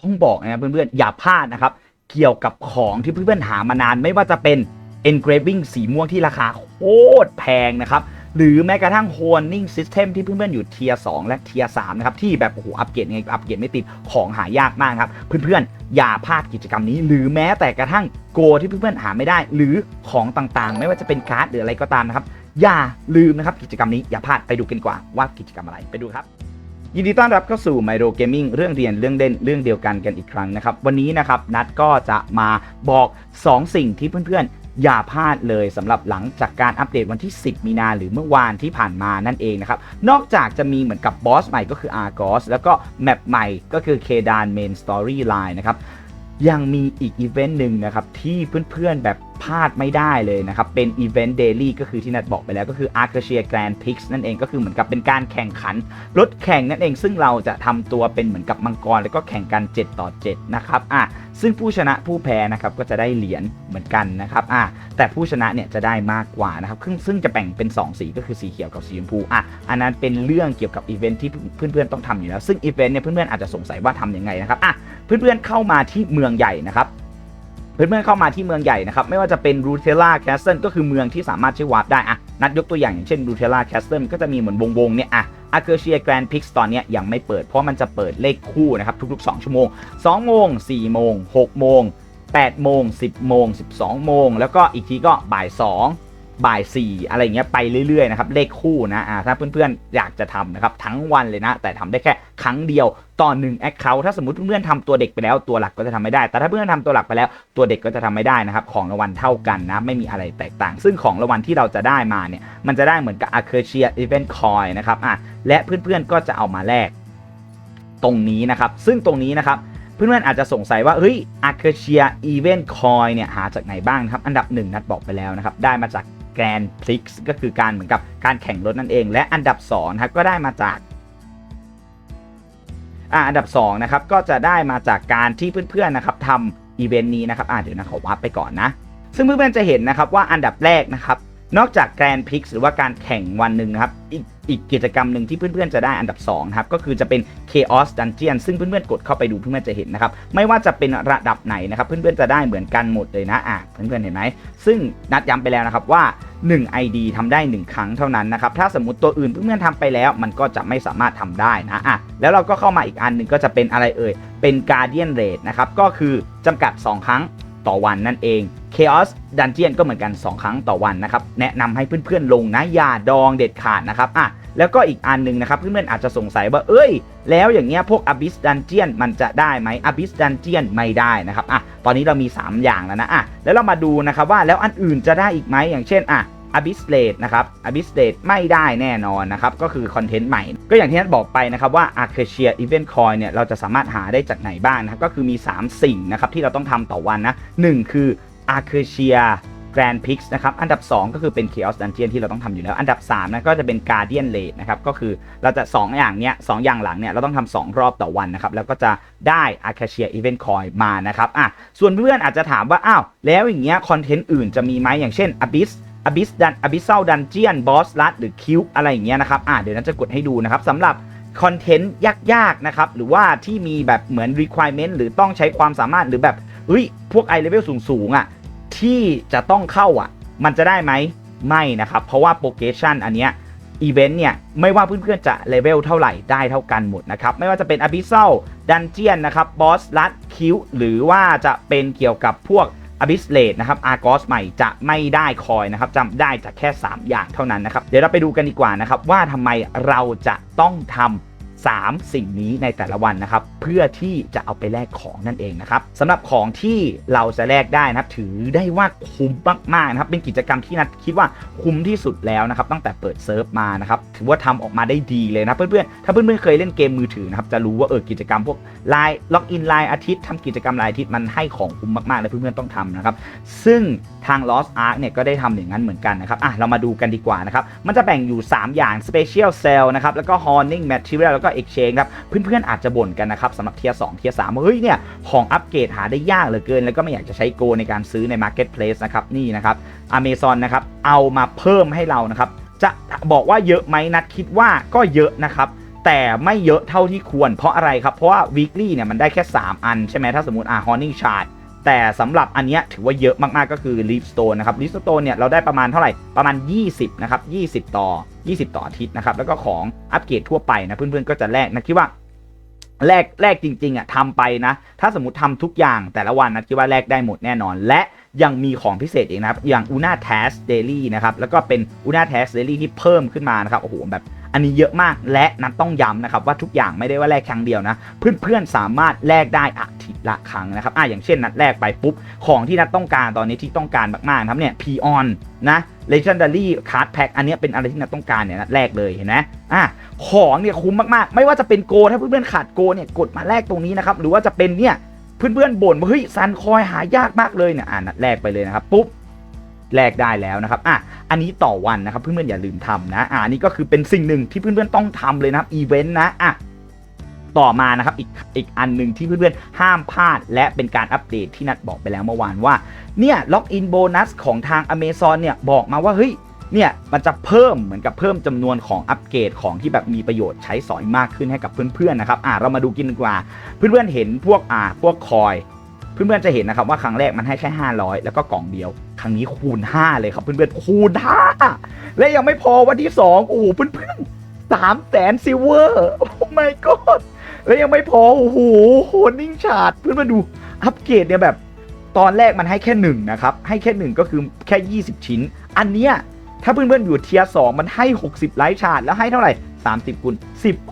ต้องบอกนะเพื่อนๆ อย่าพลาดนะครับ เกี่ยวกับของที่เพื่อนๆหามานานไม่ว่าจะเป็น engraving สีม่วงที่ราคาโคตรแพงนะครับ หรือแม้กระทั่ง honing system ที่เพื่อนๆ อยู่เทีย2และเทีย3นะครับ ที่แบบโอ้โหอัปเกรดไงอัปเกรดไม่ติดของหายากมากครับ เพื่อนๆ อย่าพลาดกิจกรรมนี้ หรือแม้แต่กระทั่งโกที่เพื่อนๆ หาไม่ได้ หรือของต่างๆ ไม่ว่าจะเป็นการ์ดหรืออะไรก็ตามนะครับอย่าลืมนะครับกิจกรรมนี้อย่าพลาดไปดูกันดีกว่าว่ากิจกรรมอะไรไปดูครับ ยินดีต้อนรับเข้าสู่ m y r o Gaming เรื่องเรียนเรื่องเด่นเรื่องเดียวกันกันอีกครั้งนะครับ วันนี้นะครับนัดก็จะมาบอก 2 สิ่งที่เพื่อนๆ อย่าพลาดเลยสำหรับหลังจากการอัปเดตวันที่ 10 มีนาหรือเมื่อวานที่ผ่านมานั่นเองนะครับ นอกจากจะมีเหมือนกับบอสใหม่ก็คือ Argos แล้วก็แมปใหม่ก็คือ k d a n Main Storyline นะครับ ยังมีอีกอีเวนต์หนึ่งนะครับที่เพื่อนๆแบบพลาดไม่ได้เลยนะครับ เป็นอีเวนต์เดลี่ก็คือที่นัดบอกไปแล้วก็คือ a r c a c i a Grand Prix นั่นเองก็คือเหมือนกับเป็นการแข่งขัน รถแข่งนั่นเองซึ่งเราจะทำตัวเป็นเหมือนกับมังกร แล้วก็แข่งกัน 7 ต่อ 7 นะครับอะซึ่งผู้ชนะผู้แพ้นะครับก็จะได้เหรียญเหมือนกันนะครับอะแต่ผู้ชนะเนี่ยจะได้มากกว่านะครับซึ่งซึ่งจะแบ่งเป็น 2 สีก็คือสีเขียวกับสีชมพูอะอันนั้นเป็นเรื่องเกี่ยวกับอีเวนต์ที่เพื่อนๆต้องทำอยู่แล้วซึ่งอีเวนต์เนี่ยเพื่อนๆอาจจะสงสัยว่าทำยังไงนะครับอะ เพื่อนๆเข้ามาที่เมืองใหญ่นะครับเพื่อนๆเข้ามาที่เมืองใหญ่นะครับไม่ว่าจะเป็นรูเทล่าแคสเซิลก็คือเมืองที่สามารถใช้วาร์ปได้อะนัดยกตัวอย่างอย่างเช่นรูเทล่าแคสเซิลก็จะมีเหมือนวงๆเนี่ยอะอาเกอร์เชียแกรนด์พิกซ์ตอนนี้ยยังไม่เปิดเพราะมันจะเปิดเลขคู่นะครับทุกๆ 2 ชั่วโมง 2 โมง 4 โมง 6 โมง 8 โมง 10 โมง 12 โมง แล้วก็อีกทีก็บ่าย 2 บ่าย4อะไรเงี้ยไปเรื่อยๆนะครับเลขคู่นะอ่าถ้าเพื่อนๆอยากจะทำนะครับทั้งวันเลยนะ แต่ทำได้แค่ครั้งเดียวต่อหนึ่งแอคเคาท์ถ้าสมมติเพื่อนๆทำตัวเด็กไปแล้วตัวหลักก็จะทำไม่ได้ แต่ถ้าเพื่อนๆทำตัวหลักไปแล้วตัวเด็กก็จะทำไม่ได้นะครับของรางวัลเท่ากันนะไม่มีอะไรแตกต่าง ซึ่งของรางวัลที่เราจะได้มาเนี่ยมันจะได้เหมือนกับ a c a c i a Event Coin นะครับอะและเพื่อนๆก็จะเอามาแลกตรงนี้นะครับ ซึ่งตรงนี้นะครับเพื่อนๆอาจจะสงสัยว่าเฮ้ย a c a c i a Event Coin เนี่ยหาจากไหนบ้างครับ อันดับ1นัดบอกไปแล้วนะครับ ได้มาจาก แกรนพิกซ์ก็คือการเหมือนกับการแข่งรถนั่นเอง และอันดับ2นะครับก็ได้มาจากอ่าอันดับ2นะครับก็จะได้มาจากการที่เพื่อนๆนะครับทำอีเวนต์นี้นะครับอ่าเดี๋ยวนะขอวัดไปก่อนนะ ซึ่งเพื่อนๆจะเห็นนะครับว่าอันดับแรกนะครับนอกจากแกรนพิกซ์หรือว่าการแข่งวันหนึ่งนะครับอีก อีกกิจกรรมหนึ่งที่เพื่อนๆจะได้อันดับ2ครับก็คือจะเป็น Chaos Dungeon ซึ่งเพื่อนๆกดเข้าไปดูเพื่อนๆจะเห็นนะครับไม่ว่าจะเป็นระดับไหนนะครับเพื่อนๆจะได้เหมือนกันหมดเลยนะอะเพื่อนๆเห็นไหมซึ่งนัดย้ำไปแล้วนะครับว่า 1 ID ทำได้ 1 ครั้งเท่านั้นนะครับถ้าสมมติตัวอื่นเพื่อนๆทำไปแล้ว มันก็จะไม่สามารถทำได้นะอะแล้วเราก็เข้ามาอีกอันหนึ่งก็จะเป็นอะไรเอ่ยเป็น Guardian Raid นะครับก็คือจำกัด 2 ครั้ง ต่อวันนั่นเอง Chaos Dungeon ก็เหมือนกัน 2 ครั้งต่อวันนะครับ แนะนำให้เพื่อนๆลงนะอย่าดองเด็ดขาดนะครับอะแล้วก็อีกอันหนึงนะครับเพื่อนๆอาจจะสงสัยว่าเอ้ย แล้วอย่างเงี้ยพวก Abyss Dungeon มันจะได้ไหม Abyss Dungeon ไม่ได้นะครับอะตอนนี้เรามี 3 อย่างแล้วนะอะแล้วเรามาดูนะครับว่าแล้วอันอื่นจะได้อีกไหมอย่างเช่นอะ Abyss Raid นะครับ Abyss Raid ไม่ได้แน่นอนนะครับ ก็คือคอนเทนต์ใหม่ ก็อย่างที่นัทบอกไปนะครับว่า Arcacia Event Coin เนี่ยเราจะสามารถหาได้จากไหนบ้างนะครับก็คือมี 3 สิ่งนะครับที่เราต้องทำต่อวันนะ1คือ Arcacia Grand Prix นะครับ อันดับ 2 ก็คือเป็น Chaos Dungeon ที่เราต้องทำอยู่แล้ว อันดับ3นะก็จะเป็น Guardian Raid นะครับ ก็คือเราจะ 2 อย่างเนี้ยสองอย่างหลังเนี่ย เราต้องทำ2รอบต่อวันนะครับ แล้วก็จะได้ Arcacia Event Coin มานะครับ อะ ส่วนเพื่อนอาจจะถามว่า อ้าว แล้วอย่างเงี้ยคอนเทนต์อื่นจะมีไหมอย่างเช่น Abyss Abyss Dun Abyssal Dungeon Boss Rush หรือ Cube อะไรอย่างเงี้ยนะครับอะเดี๋ยวนั้นจะกดให้ดูนะครับสำหรับคอนเทนต์ยากๆนะครับหรือว่าที่มีแบบเหมือน requirement หรือต้องใช้ความสามารถหรือแบบเฮ้ยพวก i level สูงๆอะที่จะต้องเข้าอะ มันจะได้ไหมไม่นะครับ เพราะว่าโปรเกชันอันเนี้ยอีเวนต์เนี่ย ไม่ว่าเพื่อนๆจะเลเวลเท่าไหร่ได้เท่ากันหมดนะครับ ไม่ว่าจะเป็น Abyssal Dungeon นะครับ Boss r u s คิวหรือว่าจะเป็นเกี่ยวกับพวก อบิสเลดนะครับอาร์กอสใหม่จะไม่ได้คอยนะครับจำได้จากแค่ 3 อย่างเท่านั้นนะครับ เดี๋ยวเราไปดูกันดีกว่านะครับว่าทำไมเราจะต้องทำ 3 สิ่งนี้ในแต่ละวันนะครับ เพื่อที่จะเอาไปแลกของนั่นเองนะครับสำหรับของที่เราจะแลกได้นะครับถือได้ว่าคุ้มมากๆนะครับเป็นกิจกรรมที่นัดคิดว่าคุ้มที่สุดแล้วนะครับตั้งแต่เปิดเซิร์ฟมานะครับถือว่าทำออกมาได้ดีเลยนะเพื่อนๆถ้าเพื่อนๆเคยเล่นเกมมือถือนะครับจะรู้ว่าเออกิจกรรมพวกไลน์ล็อกอินไลน์อาทิตย์ทำกิจกรรมรายอาทิตย์มันให้ของคุ้มมากๆเลยเพื่อนๆต้องทำนะครับซึ่งทาง Lost Ark เนี่ยก็ได้ทำอย่างนั้นเหมือนกันนะครับอะเรามาดูกันดีกว่านะครับมันจะแบ่งอยู่ 3 อย่าง Special Cell นะครับแล้วก็ Honing Material แล้วก็ Exchange ครับ เพื่อนๆอาจจะบ่นกันนะครับสำหรับเทียร์สเทียร์สเฮ้ยเนี่ยของอัปเกรดหาได้ยากเหลือเกิน แล้วก็ไม่อยากจะใช้โกในการซื้อใน Marketplace นะครับนี่นะครับ Amazon นะครับเอามาเพิ่มให้เรานะครับจะบอกว่าเยอะไหมนัดคิดว่าก็เยอะนะครับแต่ไม่เยอะเท่าที่ควรเพราะอะไรครับ เพราะว่า weekly เนี่ยมันได้แค่ 3 อันใช่ไหมถ้าสมมติอ่า horning chart แต่สำหรับอันเนี้ยถือว่าเยอะมากๆก็คือ leaf stone นะครับ leaf stone เนี่ยเราได้ประมาณเท่าไหร่ประมาณ 20นะครับ20 ต่อ 20 ต่ออาทิตย์นะครับแล้วก็ของอัปเกรดทั่วไปนะเพื่อนๆก็จะแลกนะคิดว่าแลกแลกจริง ๆอะทำไปนะ ถ้าสมมติทำทุกอย่างแต่ละวันนะคิดว่าแลกได้หมดแน่นอน และยังมีของพิเศษอีกนะครับ อย่าง Una Task Daily นะครับ แล้วก็เป็น Una Task Daily ที่เพิ่มขึ้นมานะครับ โอ้โห แบบ อันนี้เยอะมากและนัดต้องย้ำนะครับว่าทุกอย่างไม่ได้ว่าแลกครั้งเดียวนะ เพื่อนๆสามารถแลกได้อาทิตย์ละครั้งนะครับอะอย่างเช่นนัดแรกไปปุ๊บของที่นัดต้องการตอนนี้ที่ต้องการมากๆนะครับเนี่ย p o n นนะ Legendary Card Pack อันนี้เป็นอะไรที่นัดต้องการเนี่ยนัดแรกเลยเห็นไหมอะของเนี่ยคุ้มมากๆ ไม่ว่าจะเป็นโกถ้าเพื่อนๆขาดโกเนี่ยกดมาแลกตรงนี้นะครับหรือว่าจะเป็นเนี่ยเพื่อนๆบ่นว่าเฮ้ยซันคอยหายากมากเลยเนี่ยอ่านัดแรกไปเลยนะครับปุ๊บ แลกได้แล้วนะครับอะอันนี้ต่อวันนะครับเพื่อนๆอย่าลืมทำนะอ่านนี้ก็คือเป็นสิ่งหนึ่งที่เพื่อนๆต้องทำเลยนะครับอีเวนต์นะอะต่อมานะครับอีกอีกอันหนึ่งที่เพื่อนๆห้ามพลาด และเป็นการอัปเดตที่นัดบอกไปแล้วเมื่อวานว่าเนี่ยล็อกอินโบนัสของทาง Amazon เนี่ยบอกมาว่าเฮ้ยเนี่ยมันจะเพิ่มเหมือนกับเพิ่มจำนวนของอัปเกรดของที่แบบมีประโยชน์ใช้สอยมากขึ้นให้กับเพื่อนๆนะครับอะเรามาดูกินดีกว่า เพื่อนๆเห็นพวกอ่าพวกคอย เพื่อนๆจะเห็นนะครับว่าครั้งแรกมันให้แค่ 500 แล้วก็กล่องเดียว ครั้งนี้คูณ 5 เลยครับเพื่อนๆคูณ5และยังไม่พอวันที่ 2 โอ้โหเพื่อนๆสามแสนซิลเวอร์โอ้ my god และยังไม่พอโอ้โหโหนิ่งชาร์ดเพื่อนมาดูอัปเกรดเนี่ยแบบตอนแรกมันให้แค่1นะครับให้แค่ 1 ก็คือแค่ 20 ชิ้น อันเนี้ยถ้าเพื่อนๆอยู่เทียร์2มันให้ 60 ไลท์ชาร์ดแล้วให้เท่าไหร่ 30คูณ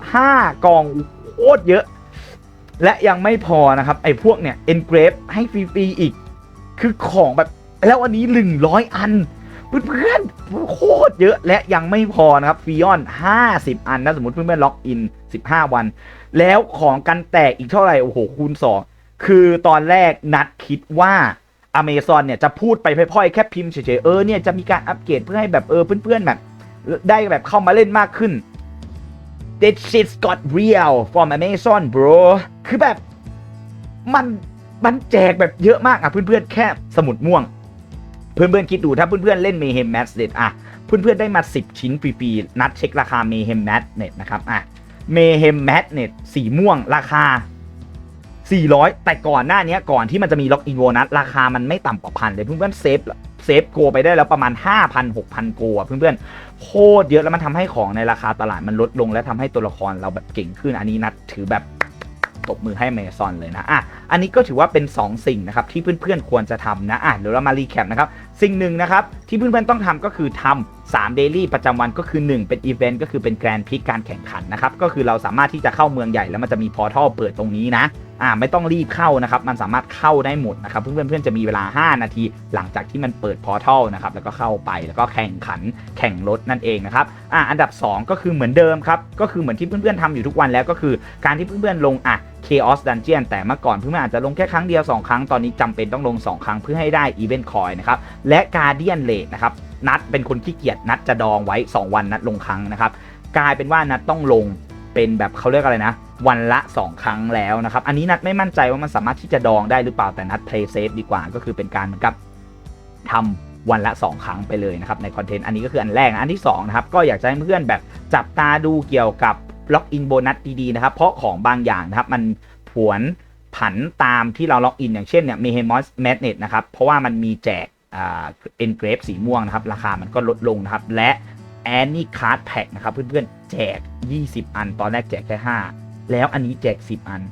15กล่องโคตรเยอะ และยังไม่พอนะครับไอ้พวกเนี่ย engrave ให้ฟรีๆอีก คือของแบบแล้วอันนี้ 100 อันเพื่อนๆโคตรเยอะและยังไม่พอนะครับฟิออน 50 อันนะสมมติเพื่อนๆล็อกอิน 15 วัน แล้วของกันแตกอีกเท่าไหร่ โอ้โห คูณ 2 คือตอนแรกนัดคิดว่า Amazon เนี่ยจะพูดไปพ่อยๆ แค่พิมพ์เฉยๆ เออเนี่ยจะมีการอัปเกรดเพื่อให้แบบเออเพื่อนๆแบบได้แบบเข้ามาเล่นมากขึ้น This shit got real from Amazon bro คือแบบมันมันแจกแบบเยอะมากอะเพื่อนๆแค่สมุดม่วง เพื่อนๆคิดดูถ้าเพื่อนๆเล่น Mayhem Match เด็ดอะเพื่อนๆได้มา 10 ชิ้นฟรีๆนัดเช็คราคา Mayhem Mad เน็ตนะครับอะ Mayhem Mad เน็ตสีม่วงราคา 400 แต่ก่อนหน้านี้ก่อนที่มันจะมีล็อกอินโวนัสราคามันไม่ต่ำกว่าพันเลยเพื่อนๆเซฟเซฟโกไปได้แล้วประมาณ 5,000 6,000 โกอะเพื่อนๆโคตรเยอะแล้วมันทำให้ของในราคาตลาดมันลดลง และทำให้ตัวละครเราแบบเก่งขึ้นอันนี้นัดถือแบบตบมือให้เมซอนเลยนะ อะ อันนี้ก็ถือว่าเป็น 2 สิ่งนะครับที่เพื่อนๆควรจะทำนะ อะ เดี๋ยวเรามารีแคปนะครับ สิ่งหนึ่งนะครับที่เพื่อนๆต้องทำก็คือทำ3 Daily ประจำวันก็คือ 1 เป็นอีเวนต์ก็คือเป็นแกรนพิกการแข่งขันนะครับ ก็คือเราสามารถที่จะเข้าเมืองใหญ่แล้วมันจะมีพอร์ทัลเปิดตรงนี้นะ อ่าไม่ต้องรีบเข้านะครับ มันสามารถเข้าได้หมดนะครับ เพื่อนๆเพื่อนจะมีเวลา 5 นาที หลังจากที่มันเปิดพอร์ทัลนะครับ แล้วก็เข้าไปแล้วก็แข่งขันแข่งรถนั่นเองนะครับอ่าอันดับ 2 ก็คือเหมือนเดิมครับ ก็คือเหมือนที่เพื่อนๆทำอยู่ทุกวันแล้วก็คือการที่เพื่อนๆลงอะ Chaos Dungeon แต่เมื่อก่อนเพื่อนๆอาจจะลงแค่ครั้งเดียว 2 ครั้ง ตอนนี้จำเป็นต้องลง 2 ครั้งเพื่อให้ได้ Event Coin นะครับ และ Guardian Rate นะครับ นัดเป็นคนขี้เกียจนัดจะดองไว้ 2 วันนัดลงครั้งนะครับ กลายเป็นว่านัดต้องลงเป็นแบบเขาเรียกอะไรนะ วันละ 2 ครั้งแล้วนะครับ อันนี้นัดไม่มั่นใจว่ามันสามารถที่จะดองได้หรือเปล่าแต่นัด play safe ดีกว่าก็คือเป็นการเหมือนกับทำวันละ 2 ครั้งไปเลยนะครับในคอนเทนต์อันนี้ก็คืออันแรกอันที่2นะครับก็อยากจะให้เพื่อนแบบจับตาดูเกี่ยวกับล็อกอินโบนัสดีๆนะครับ เพราะของบางอย่างนะครับมันผวนผันตามที่เราล็อกอินอย่างเช่นเนี่ยมีเฮมอสแมกเนตนะครับ เพราะว่ามันมีแจกเอ็นเกรฟสีม่วงนะครับ ราคามันก็ลดลงนะครับ และแอนนี่คาร์ดแพ็กนะครับ เพื่อนๆ แจก 20 อัน ตอนแรกแจกแค่ 5 แล้วอันนี้แจก10 อัน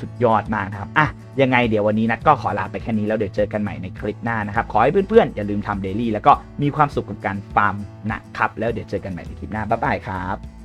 สุดยอดมากนะครับอะยังไงเดี๋ยววันนี้นัดก็ขอลาไปแค่นี้แล้วเดี๋ยวเจอกันใหม่ในคลิปหน้านะครับ ขอให้เพื่อนๆ อย่าลืมทำเดลี่แล้วก็มีความสุขกับการฟาร์มนะครับ แล้วเดี๋ยวเจอกันใหม่ในคลิปหน้าบ๊ายบายครับ